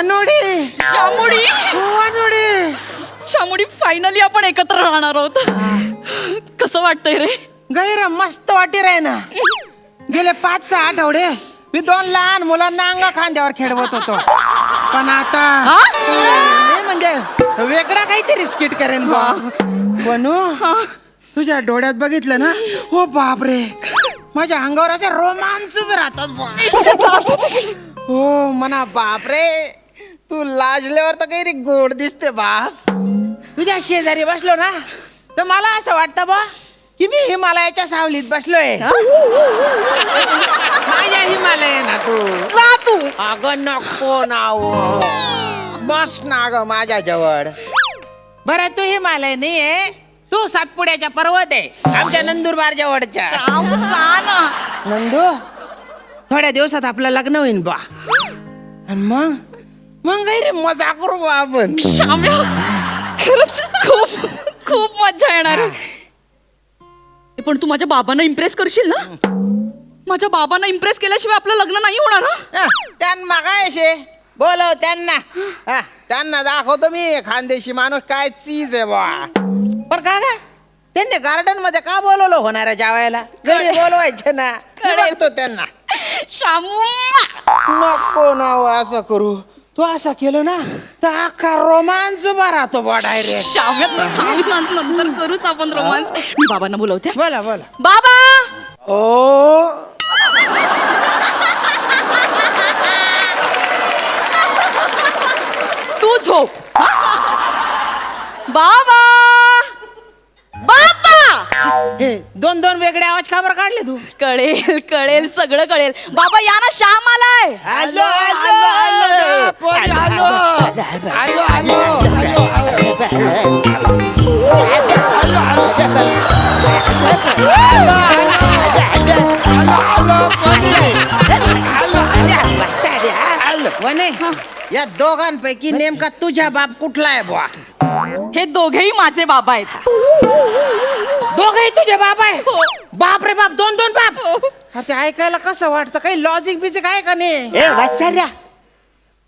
वनुडी. शामुडी. वनुडी. शामुडी finally आपण एकत्र राहणार आहोत. कसं वाटतंय रे? गैर मस्त वाटी रे ना. गेले पाच सहा आठवडे मी दोन लहान मुलांना अंगा खांद्यावर खेळवत होतो. पण आता हा? हे म्हणजे वेगळा काहीतरी स्किट करेन बा. बनू तुझ्या डोळ्यात बघितलं ना? हो बापरे. माझ्या अंगावर असे रोमांच उभे राहतात बुवा. हो म्हणा बापरे. तू लाजल्यावर तर काही गोड दिसते बाप. तुझ्या शेजारी बसलो ना तर मला असं वाटतं बा की मी हिमालयाच्या सावलीत बसलोय. माझ्या हिमालय ना तू. जा तू. अगं नको ना हो. बस ना ग माझ्या जवळ बरं तू हिमालय नाहीये. तू सातपुड्याच्या पर्वत आहे आमच्या नंदुरबार जवळच्या. राम, जा ना. नंदू थोड्या दिवसात आपलं लग्न होईन बा. आणि मग? मग काही रे मजा करू बा आपण. शाम्या खरंच खूप खूप मजा येणार आहे. ए, पण तू माझ्या बाबांना इम्प्रेस करशील ना? माझ्या बाबांना इम्प्रेस केल्याशिवाय आपलं लग्न नाही होणार हा? हा, त्यांना मागायचे बोलव त्यांना. हा, त्यांना दाखवतो मी खानदेशी माणूस काय चीज आहे बा. पण का ग? त्यांनी गार्डनमध्ये का बोलवलं होणाऱ्या जावायला? घरी बोलवायचे ना. मी कळेल. बघतो त्यांना. शामू नको ना हो असं करू. तू असं केलं ना तर अख्खा रोमांच उभा राहतो बा डायरेक्ट नंतर करूच आपण रोमांस मी बाबांना बोलवते. बोला बोला. बाबा! ओ! तू झोप. बाबा! हे दोन दोन वेगळे आवाज का बरं काढले तू? कळेल कळेल सगळं कळेल. बाबा या ना श्याम आलाय. Hello hello. Hello hello hello वने या दोघांपैकी नेमका तुझ्या बाप कुठला आहे बुवा? हे दोघेही माझे बाबा आहेत. दोघही तुझे बाप आहे. हो. बाप रे बाप दोन दोन बाप. हो. हा, ते ऐकायला कसं वाटतं? काही लॉजिक बिजिक आहे का नाही? ए वासाऱ्या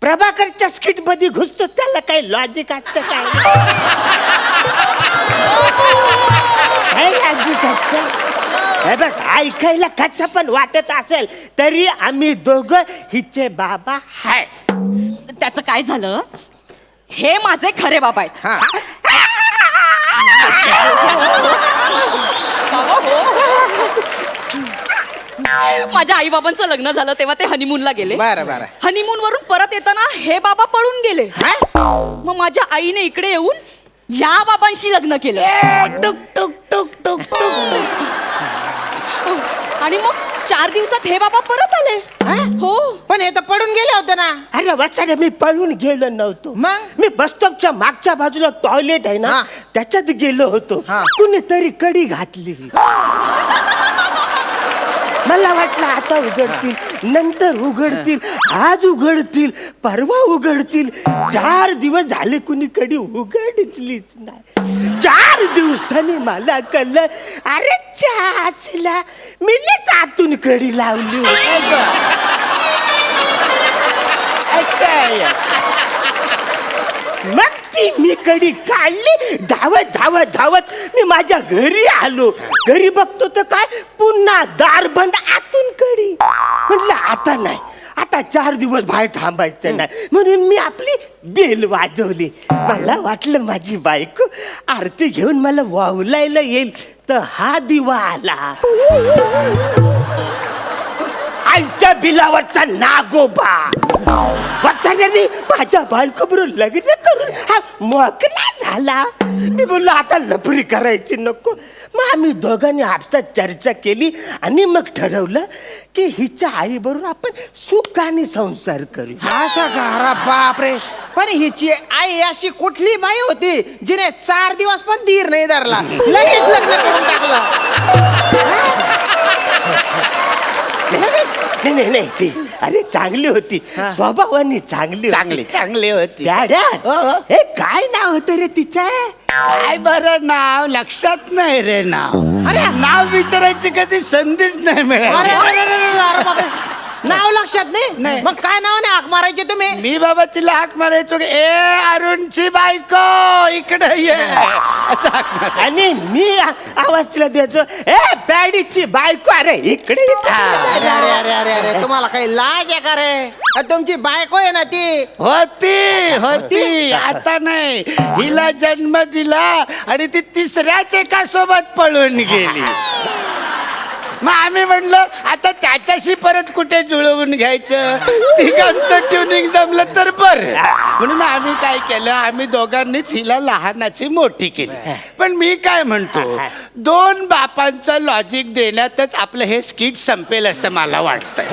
प्रभाकरच्या स्किटमध्ये घुसतो त्याला काही लॉजिक असतं काय काय लॉजिक असतं. हे बघ ऐकायला कसं पण वाटत असेल तरी आम्ही दोघं हिचे बाबा हाय. त्याचं काय झालं? हे माझे खरे बाबा आहेत. हा. माझ्या आई बाबांचं लग्न झालं तेव्हा ते हनीमूनला गेले. बरं बरं. हनीमून वरून परत येताना हे बाबा पळून गेले. हा? मग माझ्या आईने इकडे येऊन या बाबांशी लग्न केलं. टुक टुक टुक टुक टुक. आणि मग चार दिवसात हे बाबा परत आले. हो? पण हे तर पडून गेले होते ना. अरे वासाऱ्या मी पळून गेलो नव्हतो. मग? मी बस स्टॉपच्या मागच्या बाजूला टॉयलेट आहे ना हा. त्याच्यात गेलो होतो. हा. कुणीतरी कडी घातली. मला वाटलं आता उघडतील नंतर उघडतील आज उघडतील परवा उघडतील. चार दिवस झाले कुणीकडे उघडलीच नाही. चार दिवसांनी मला कळलं अरे चासला मीच आतून कडी लावली होती मग ती मी कडी काढली? धावत धावत धावत मी माझ्या घरी आलो. घरी बघतो तर काय? पुन्हा दार बंद आतून कडी. म्हटलं आता नाही. आता चार दिवस बाहेर थांबायचं नाही. म्हणून मी आपली बेल वाजवली. मला वाटलं माझी बायको आरती घेऊन मला वावलायला येईल तर हा दिवा आला. आईच्या बिलावरचा नागोबा. वत्साने माझ्या बायकोबरोबर लग्न करून हा मोकळा झाला. मी बोललो आता लफरी करायची नको. मग आम्ही दोघांनी आपसात चर्चा केली आणि मग ठरवलं की हिच्या आईबरोबर आपण सुखाने संसार करू. असं अरे बापरे पण हिची आई अशी कुठली बाई होती जिने चार दिवस पण धीर नाही धरला. लगेच लग्न करून टाकलं. नाही नाही नाही ती. अरे चांगली होती. स्वभावाने चांगली चांगली चांगली होती. डॅड्या हे काय नाव होतं रे तिचं? काय बरं नाव? लक्षात नाही रे नाव. अरे नाव विचारायची कधी संधीच नाही अरे मिळाली अरे, अरे, अरे, अरे बापरे. नाव लक्षात नाही? नाही. मग काय नावाने हाक मारायचे तुम्ही. मी बाबा तिला हाक मारायचो. की, ए अरुणची बायको इकडे ये. असं हाक मार आणि मी आवाज तिला द्यायचो. ए बॅडीची बायको अरे इकडे ये." अरे अरे अरे अरे अरे तुम्हाला काही लाज आहे का रे? अ, तुमची बायको आहे ना ती? होती. होती? आता नाही. हिला जन्म दिला आणि ती तिसऱ्याच एका सोबत पळून गेली. मग आम्ही म्हणलं आता त्याच्याशी परत कुठे जुळवून घ्यायचं? तिघांचं ट्युनिंग जमलं तर बरं. म्हणून मग आम्ही काय केलं आम्ही दोघांनीच हिला लहानाची मोठी केली. पण मी काय म्हणतो दोन बापांचं लॉजिक देण्यातच आपलं हे स्किट संपेल असं मला वाटतंय.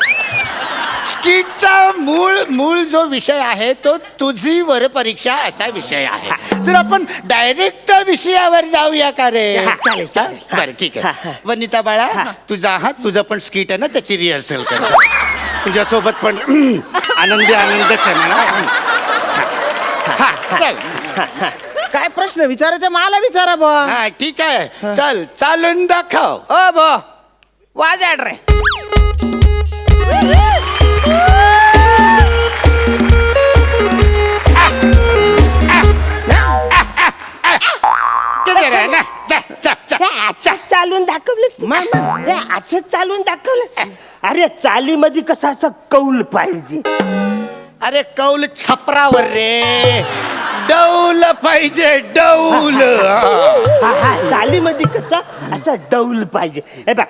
स्किटचा मूळ मूळ जो विषय आहे तो तुझी वर परीक्षा असा विषय आहे. तर आपण डायरेक्ट विषयावर जाऊया का रे? हा, चालेल, चालेल. बरं ठीक हा, आहे. हा. वनिता बाळा तुझा हा तुझं पण स्किट आहे ना त्याची रिहर्सल कर तुझ्यासोबत पण आनंदी आनंदच आहे. म्हणा हा चल. काय प्रश्न विचारायचा? मला विचारा बा हा ठीक आहे. चल चालून दाखव. ओ बो वाजाड रे. असं चालून दाखवलंस? हे असं चालून दाखवलंस? अरे चालीमध्ये कसं असं कौल पाहिजे? अरे कौल छपरावर रे. डौल पाहिजे डौल. हा. चालीमध्ये कसं असं डौल पाहिजे? हे बघ.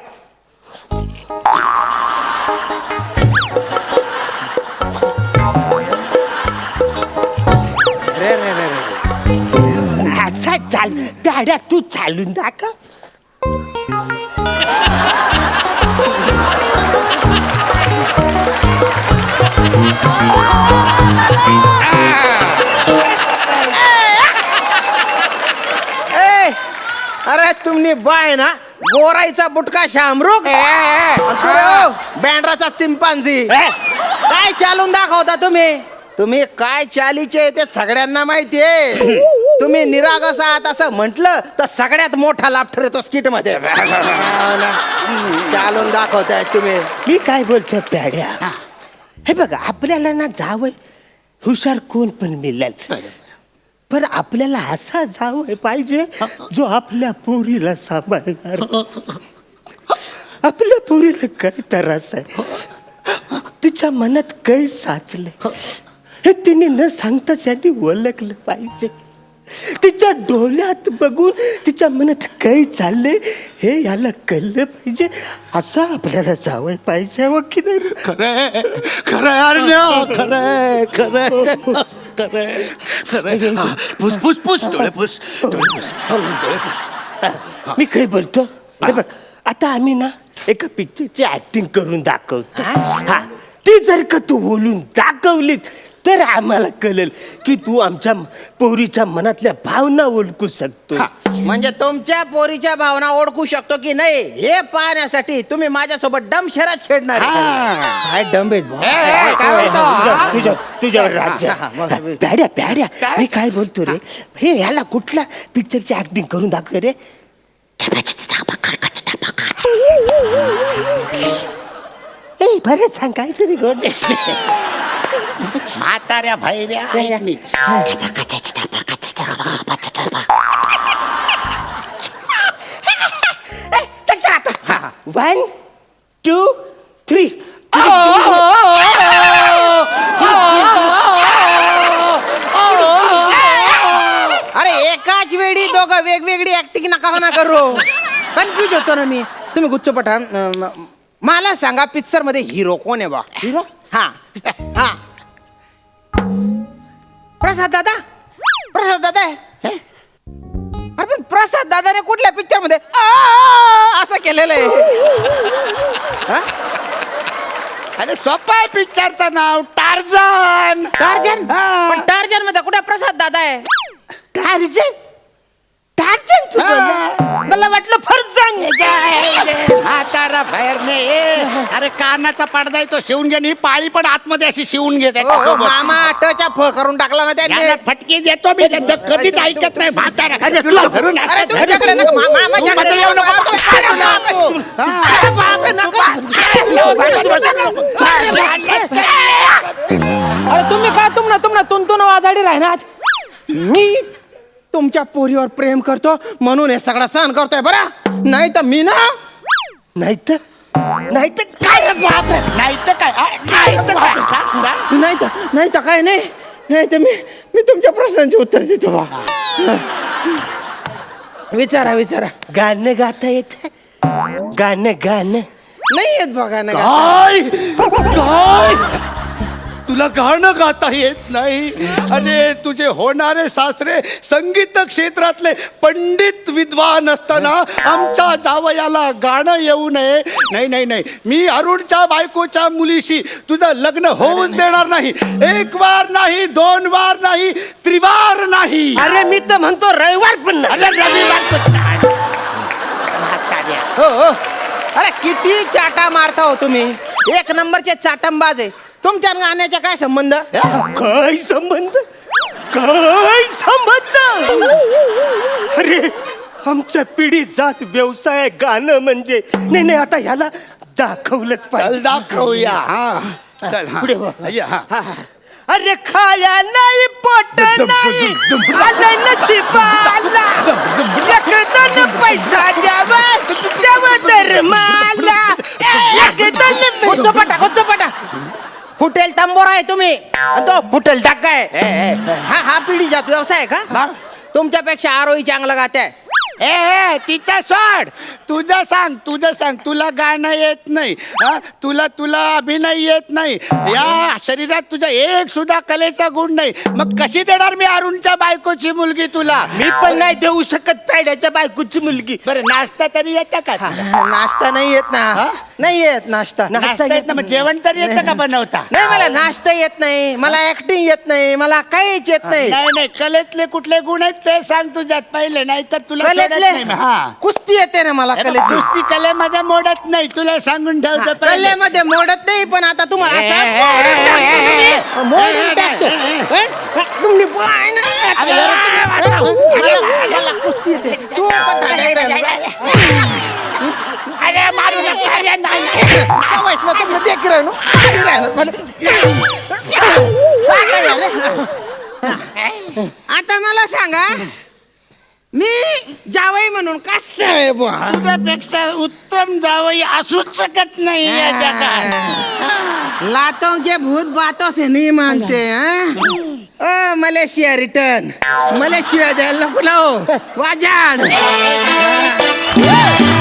रे रे रे रे असा चाल दाड्या तू चालून दाखव. ए अरे तुम्ही बाय ना गोराईचा बुटका शामरुख आणि तू रे ओ, बँड्राचा चिंपांझी काय चालून दाखवता तुम्ही? तुम्ही काय चालीचे ते सगळ्यांना माहितीये. तुम्ही निरागस आहात असं म्हंटल तर सगळ्यात मोठा लाभ ठरतो स्किटमध्ये. हो. चालून दाखवताय तुम्ही. मी काय बोलतो प्याड्या? हे. बघ आपल्याला ना जावं हुशार कोण पण मिळेल. पण आपल्याला असा जावं पाहिजे जो आपल्या पोरीला सांभाळणार. आपल्या पोरीला काय त्रास आहे? तिच्या मनात काही साचले हे तिने न सांगताच यांनी ओळखलं पाहिजे. तिच्या डोळ्यात बघून तिच्या मनात काही चाललंय हे याला कळलं पाहिजे. असं आपल्याला जावं पाहिजे हो की नाही? खरंय खरंय अर्ण्य खरंय खरंय खरंय खरंय. हा, पुस पुस पुस डोळे पुस डोळे पुस डोळे पुस. मी काय बोलतो? हे बघ आता आम्ही ना एका पिक्चरची ऍक्टिंग करून दाखवतो. हा? ती जर का तू बोलून दाखवली तर आम्हाला कळेल की तू आमच्या पोरीच्या मनातल्या भावना ओळखू शकतो. म्हणजे तुमच्या पोरीच्या भावना ओळखू शकतो की नाही हे पाहण्यासाठी तुम्ही माझ्यासोबत डम शहरात खेळणार आहे. का? काय डम आहेत बुवा. ए, ए, काय बोलतो? तुझ्या- तुझ्या तुझ्यावर राज्य प्याड्या प्याड्या. काय? मी काय बोलतो रे? हे. ह्याला कुठला पिक्चरची ऍक्टिंग करून दाखव रे? ए बरं सांग काहीतरी गोड. म्हाताऱ्या भैऱ्या ऐक. वन टू थ्री अरे एकाच वेळी दोघं वेगवेगळी ऍक्टिंग नका ना करू. कन्फ्युज होतो ना मी. तुम्ही गुच्छ पठाण अं, मला सांगा पिक्चरमध्ये हिरो कोण आहे बा? हिरो हा. हा. प्रसाद दादा? प्रसाद दादा आहे? अरे पण प्रसाद दादाने कुठल्या पिक्चरमध्ये? आ, असं केलेलं आहे. अरे सोपा आहे पिक्चरचं नाव. टार्झन. टार्जन. पण टार्जनमध्ये कुठे प्रसाद दादा आहे? टार्जन टार्जन फरजंग तू बोलला. मला वाटलं फरजंग. म्हातारा बाहेर नाही. अरे कानाचा पडदा आहे तो शिवून घे ही पाळी पण आतमध्ये अशी शिवून घे हो, हो, त्याच्यासोबत. मामा टचा फ करून टाकला ना याला त्याने फटके देतो मी त्यांचं कधीच ऐकत नाही म्हातारा अरे, तुला धरून अरे असं तुमच्याकडे धरून- नका, मा- मा- तू माझ्याकडे मध्ये येऊ नको. नको. अरे बापरे. अरे बापरे, नका. अरे तुम्ही काय तुमना तुमना तुंतून वाजाडी राहणार मी तुमच्या पोरीवर प्रेम करतो म्हणून हे सगळं सहन करतोय बरं नाही तर मी ना नाही तर नाही तर काय रे बाप नाही तर काय? नाही तर काय सांग, सांग. नाही तर नाही तर काय नाही? नाही तर मी मी तुमच्या प्रश्नांचे उत्तर देतो बा. विचारा विचारा. गाणं गाता येत? गाणं गाणं. नाही येत बघा ना काय? काय? तुला गाणं गाता येत नाही. अरे तुझे होणारे सासरे संगीत क्षेत्रातले पंडित विद्वान असताना आमच्या जावयाला गाणं येऊ नये. नाही नाही नाही. मी अरुणच्या बायकोच्या मुलीशी तुझं लग्न होऊच देणार नाही. एक वार नाही दोन वार नाही त्रिवार नाही. अरे मी तर म्हणतो रविवार पण नाही. अरे रविवार पण नाही. म्हाताऱ्या. हो हो. अरे किती चाटा मारता हो तुम्ही. एक नंबरचे चाटंबाज आहे. तुमच्या आणि गाण्याचा काय संबंध? काय संबंध? काय संबंध? अरे आमच्या पिढी जात व्यवसाय गाणं म्हणजे नाही नाही आता ह्याला दाखवलंच चल पाहिजे दाखवूया. हा. चल हा. पुढे हो. या, हा. अरे खाया नाही पोट नाही. आलं नशिबाला आहे तुम्ही. आणि तो फुटेल टाका आहे. हा हा पिढी जात व्यवसाय आहे का? तुमच्यापेक्षा आरोही चांगला गात आहे. ए ए, तिचा सोड. तुझं सांग तुझं सांग. तुला गाणं येत नाही हा? तुला तुला अभिनय येत नाही. या शरीरात तुझा एक सुद्धा कलेचा गुण नाही. मग कशी देणार मी अरुणच्या बायकोची मुलगी तुला? मी पण नाही देऊ शकत पॅड्याच्या बायकोची मुलगी. बरं नाश्ता तरी येतं का तुला? नाश्ता नाही येत ना. नाही येत नाश्ता. नाश्ता येत ना मग जेवण तरी येतं का बनवता? नाही मला नाश्ता येत नाही. मला ऍक्टिंग येत नाही. मला काहीच येत नाही. नाही नाही कलेतले कुठले गुण आहेत ते सांग तुझ्यात. पहिले नाही तर तुला नाही. हा कुस्ती येते ना मला हे कलेतली कुस्ती कलेमध्ये मोडत नाही तुला सांगून ठेवतो पहिले. कलेमध्ये मोडत नाही पण आता तुम्हाला ए, असं ए, ए, ए, ए, मोडून ए, टाकतो. ए, ए, हे? तुम्ही पाय ना. अरे, अरे, तुम्ही वाजवा. मला- मला कुस्ती येते तू कटा नाही राहिला. अरे मारू नका अरे, नाही, नाही. त्या वयसला तुम्ही देख राहिलो. नाही राहिलं. मला- काय झालं? आता मला सांगा मी जावई म्हणून कसं आहे बुवा तुझ्यापेक्षा उत्तम जावई असूच शकत नाही या जगात. लातों के भूत बातों से नहीं मानते हैं? ओ मलेशिया रिटर्न. मलेशिया द्यायला नको. वाजाड.